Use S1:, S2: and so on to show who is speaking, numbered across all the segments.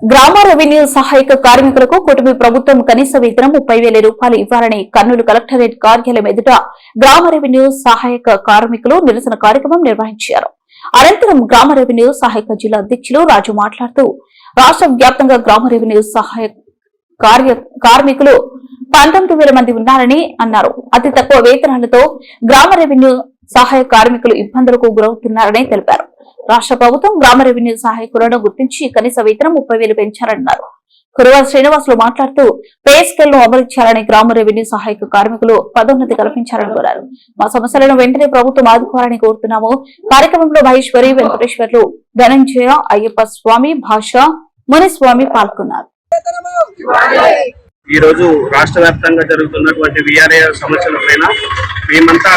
S1: గ్రామ రెవెన్యూ సహాయక కార్మికులకు కుటుంబ ప్రభుత్వం కనీస వేతనం ముప్పై వేల రూపాయలు ఇవ్వాలని కర్నూలు కలెక్టరేట్ కార్యాలయం ఎదుట గ్రామ రెవెన్యూ సహాయక కార్మికులు నిరసన కార్యక్రమం నిర్వహించారు. అనంతరం గ్రామ రెవెన్యూ సహాయక జిల్లా అధ్యక్షులు రాజు మాట్లాడుతూ రాష్ట్ర వ్యాప్తంగా గ్రామ రెవెన్యూ సహాయ కార్య కార్మికులు పంతొమ్మిది వేల మంది ఉన్నారని అన్నారు. అతి తక్కువ వేతనాలతో గ్రామ రెవెన్యూ సహాయ కార్మికులు ఇబ్బందులకు గురవుతున్నారని తెలిపారు. రాష్ట్ర ప్రభుత్వం గ్రామ రెవెన్యూ సహాయకులను గుర్తించి కనీస వేతనం ముప్పై వేలు పెంచారన్నారు. కురువాల శ్రీనివాసులు మాట్లాడుతూ పే స్కేల్ను అమలు చేయాలని గ్రామ రెవెన్యూ సహాయక కార్మికులు పదోన్నతి కల్పించాలని కోరారు. మా సమస్యలను వెంటనే ప్రభుత్వం ఆదుకోవాలని కోరుతున్నాము. కార్యక్రమంలో మహేశ్వరి వెంకటేశ్వర్లు ధనంజయ అయ్యప్ప స్వామి భాష మునిస్వామి పాల్గొన్నారు.
S2: ఈ రోజు రాష్ట్ర వ్యాప్తంగా జరుగుతున్నటువంటి విఆర్ఏ సమస్యల పైన మేమంతా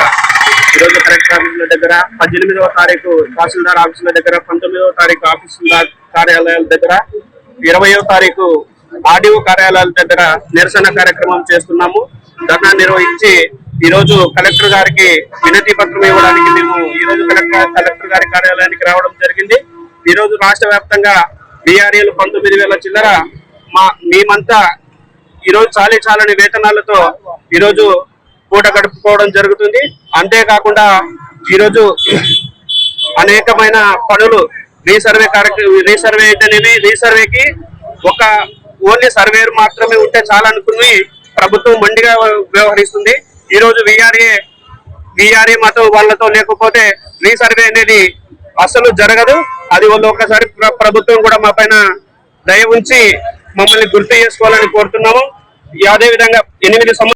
S2: ఈ రోజు కలెక్టర్ ఆఫీసుల దగ్గర పద్దెనిమిదవ తారీఖు తహసీల్దార్ ఆఫీసుల దగ్గర పంతొమ్మిదవ తారీఖు ఆఫీసుల కార్యాలయాల దగ్గర ఇరవయో తారీఖు ఆర్డీఓ కార్యాలయాల దగ్గర నిరసన కార్యక్రమం చేస్తున్నాము. ధర్నా నిర్వహించి ఈ రోజు కలెక్టర్ గారికి వినతి పత్రం ఇవ్వడానికి మేము ఈ రోజు కలెక్టర్ కలెక్టర్ గారి కార్యాలయానికి రావడం జరిగింది. ఈ రోజు రాష్ట్ర వ్యాప్తంగా బీఆర్ఏలు పంతొమ్మిది వేల చిల్లర మా మేమంతా ఈ రోజు చాలీ చాలని వేతనాలతో ఈరోజు పూట గడుపుకోవడం జరుగుతుంది. అంతేకాకుండా ఈ రోజు అనేకమైన పనులు రీసర్వే కార్యక్రమం రీసర్వే అయితేనేమి రీసర్వేకి ఒక ఓన్లీ సర్వేర్ మాత్రమే ఉంటే చాలనుకుని ప్రభుత్వం మండిగా వ్యవహరిస్తుంది. ఈ రోజు విఆర్ఏ విఆర్ఏ మాతో వాళ్ళతో లేకపోతే రీసర్వే అనేది అసలు జరగదు. అది వాళ్ళు ఒకసారి ప్రభుత్వం కూడా మా పైన దయ ఉంచి మమ్మల్ని గుర్తు చేసుకోవాలని కోరుతున్నాము. అదేవిధంగా అదే విధంగా ఎనిమిది సంవత్సరాలు